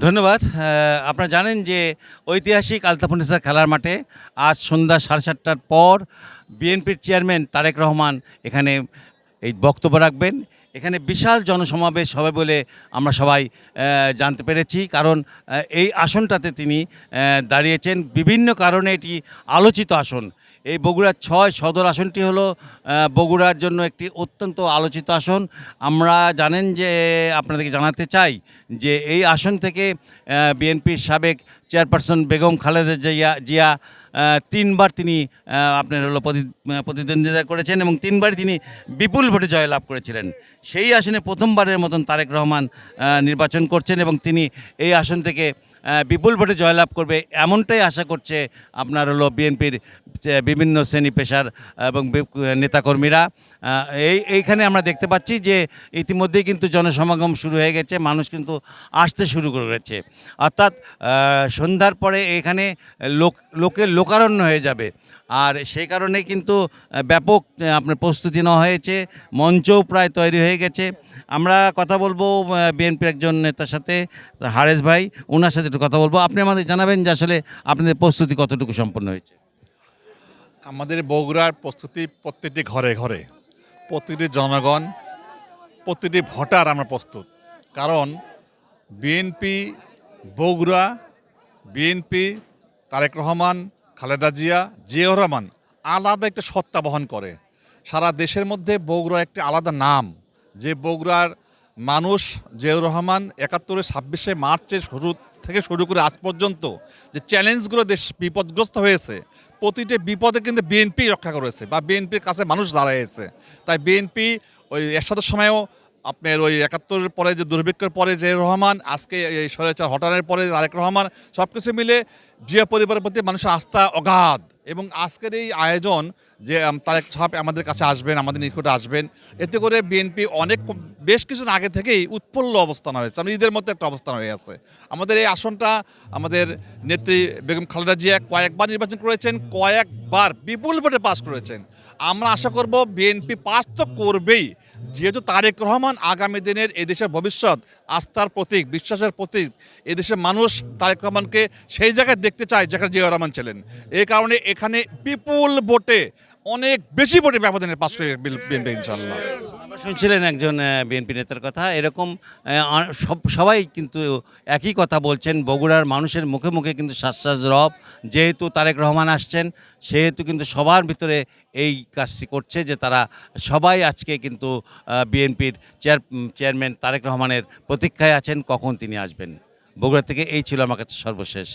ধন্যবাদ। আপনারা জানেন যে ঐতিহাসিক আলতাফুন্নেসা খেলার মাঠে আজ সন্ধ্যা সাড়ে সাতটার পর বিএনপির চেয়ারম্যান তারেক রহমান এখানে এই বক্তব্য রাখবেন। এখানে বিশাল জনসমাবেশ হবে বলে আমরা সবাই জানতে পেরেছি। কারণ এই আসনটাতে তিনি দাঁড়িয়েছেন। বিভিন্ন কারণে এটি আলোচিত আসন। এই বগুড়ার ছয় সদর আসনটি হলো বগুড়ার জন্য একটি অত্যন্ত আলোচিত আসন। আমরা জানেন যে, আপনাদেরকে জানাতে চাই যে এই আসন থেকে বিএনপির সাবেক চেয়ারপারসন বেগম খালেদা জিয়া জিয়া তিনবার তিনি আপনার হলো প্রতি- প্রতিদ্বন্দ্বিতা করেছেন এবং তিনবারই তিনি বিপুল ভোটে জয়লাভ করেছিলেন। সেই আসনে প্রথমবারের মতন তারেক রহমান নির্বাচন করছেন এবং তিনি এই আসন থেকে বিপুল ভোটে জয়লাভ করবে এমনটাই আশা করছে আপনার হলো বিএনপির বিভিন্ন শ্রেণি পেশার এবং নেতাকর্মীরা। এই, এইখানে আমরা দেখতে পাচ্ছি যে ইতিমধ্যেই কিন্তু জনসমাগম শুরু হয়ে গেছে, মানুষ কিন্তু আসতে শুরু করেছে অর্থাৎ সন্ধ্যার পরে এখানে লোক, লোকের লোকারণ্য হয়ে যাবে। আর সেই কারণে কিন্তু ব্যাপক আপনার প্রস্তুতি নেওয়া হয়েছে, মঞ্চও প্রায় তৈরি হয়ে গেছে। আমরা কথা বলব বিএনপির একজন নেতার সাথে হারেস ভাই। ওনার সাথে একটু কথা বলব। আপনি আমাদের জানাবেন যে আসলে আপনাদের প্রস্তুতি কতটুকু সম্পন্ন হয়েছে? আমাদের বগুড়ার প্রস্তুতি প্রত্যেকটি ঘরে ঘরে প্রতিটি জনগণ প্রতিটি ভোটার আমরা প্রস্তুত। কারণ বিএনপি, বগুড়া, বিএনপি, তারেক রহমান, খালেদা জিয়া, জিয়াউর রহমান আলাদা একটা সত্তা বহন করে। সারা দেশের মধ্যে বগুড়া একটি আলাদা নাম, যে বগুড়ার মানুষ জিয়াউর রহমান একাত্তরের ছাব্বিশে মার্চে শুরু থেকে শুরু করে আজ পর্যন্ত যে চ্যালেঞ্জগুলো দেশ বিপদগ্রস্ত হয়েছে, প্রতিটি বিপদে কিন্তু বিএনপি রক্ষা করেছে বা বিএনপির কাছে মানুষ দাঁড়াইছে। তাই বিএনপি ওই একসাথে সময়ও আপনার ওই একাত্তরের পরে যে দুর্ভিক্ষের পরে যে রহমান, আজকে এই স্বৈরাচার হটানের পরে আরেক রহমান সব কিছু মিলে জিয়া পরিবারের প্রতি মানুষের আস্থা অগাধ। এবং আজকের এই আয়োজন যে তারেক সাহেব আমাদের কাছে আসবেন, আমাদের নিকটে আসবেন, এতে করে বিএনপি অনেক বেশ কিছুদিন আগে থেকেই উৎফুল্ল অবস্থান হয়েছে। আমি ঈদের মধ্যে একটা অবস্থান হয়ে আছে। আমাদের এই আসনটা, আমাদের নেত্রী বেগম খালেদা জিয়া কয়েকবার নির্বাচন করেছেন, কয়েকবার বিপুল ভোটে পাস করেছেন। আমরা আশা করব বিএনপি পাস তো করবেই। যেহেতু তারেক রহমান আগামী দিনের এদেশের ভবিষ্যৎ, আস্থার প্রতীক, বিশ্বাসের প্রতীক এদেশের মানুষ তারেক রহমানকে সেই জায়গায় দেখতে চায় যেখানে জিয়া রহমান ছিলেন। এই কারণে এখানে বিপুল ভোটে, অনেক বেশি ভোটে ব্যবধানে পাশ করে ইনশাল্লাহ শুনছিলেন একজন বিএনপি নেতার কথা। এরকম সব- সবাই কিন্তু একই কথা বলছেন। বগুড়ার মানুষের মুখে মুখে কিন্তু শ্বাস রব। যেহেতু তারেক রহমান আসছেন, সেহেতু কিন্তু সবার ভিতরে এই কাজটি করছে যে তারা সবাই আজকে কিন্তু বিএনপির চেয়ার চেয়ারম্যান তারেক রহমানের প্রতীক্ষায় আছেন। কখন তিনি আসবেন? বগুড়া থেকে এই ছিল আমার কাছে সর্বশেষ।